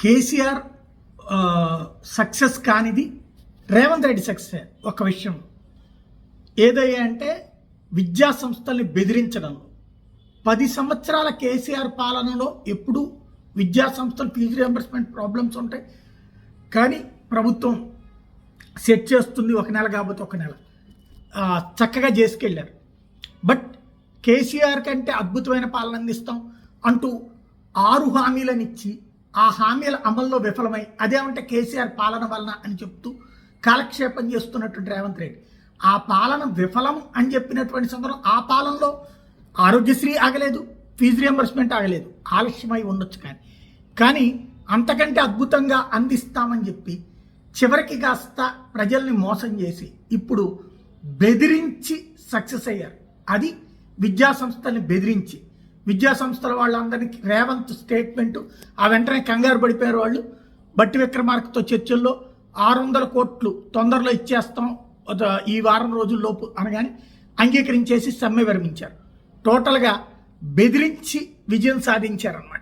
KCR success కానిది Revanth Reddy success. ఒక విషయం. ఏదయ్యా అంటే విద్యా సంస్థల్ని బెదిరించడంలో. పది సంవత్సరాల కేసీఆర్ పాలనలో ఎప్పుడు విద్యా సంస్థలు ఫీజు రియంబర్స్మెంట్ ప్రాబ్లమ్స్ ఉంటాయి. కానీ ప్రభుత్వం సెట్ చేస్తుంది ఒక నెల కాకపోతే ఒక నెల. చక్కగా చేసుకెళ్ళారు. బట్ కేసీఆర్ కంటే అద్భుతమైన పాలన అందిస్తాం అంటూ ఆరు హామీలను ఇచ్చి ఆ హామీల అమల్లో విఫలమై అదేమంటే కేసీఆర్ పాలన వలన అని చెప్తూ కాలక్షేపం చేస్తున్నటువంటి రేవంత్ రెడ్డి. ఆ పాలన విఫలం అని చెప్పినటువంటి సందర్భం ఆ పాలనలో ఆరోగ్యశ్రీ ఆగలేదు ఫీజు రియంబర్స్మెంట్ ఆగలేదు. ఆలస్యమై ఉండొచ్చు కానీ కానీ అంతకంటే అద్భుతంగా అందిస్తామని చెప్పి చివరికి కాస్త ప్రజల్ని మోసం చేసి ఇప్పుడు బెదిరించి సక్సెస్ అయ్యారు. అది విద్యా సంస్థల్ని బెదిరించి విద్యా సంస్థల వాళ్ళందరికీ రేవంత్ స్టేట్మెంట్ ఆ వెంటనే కంగారు పడిపోయారు వాళ్ళు. బట్టి విక్రమార్కతో చర్చల్లో ఆరు వందల కోట్లు తొందరలో ఇచ్చేస్తాం ఒక ఈ వారం రోజుల్లోపు అనగానే అంగీకరించేసి సమ్మె విరమించారు. టోటల్గా బెదిరించి విజయం సాధించారన్నమాట.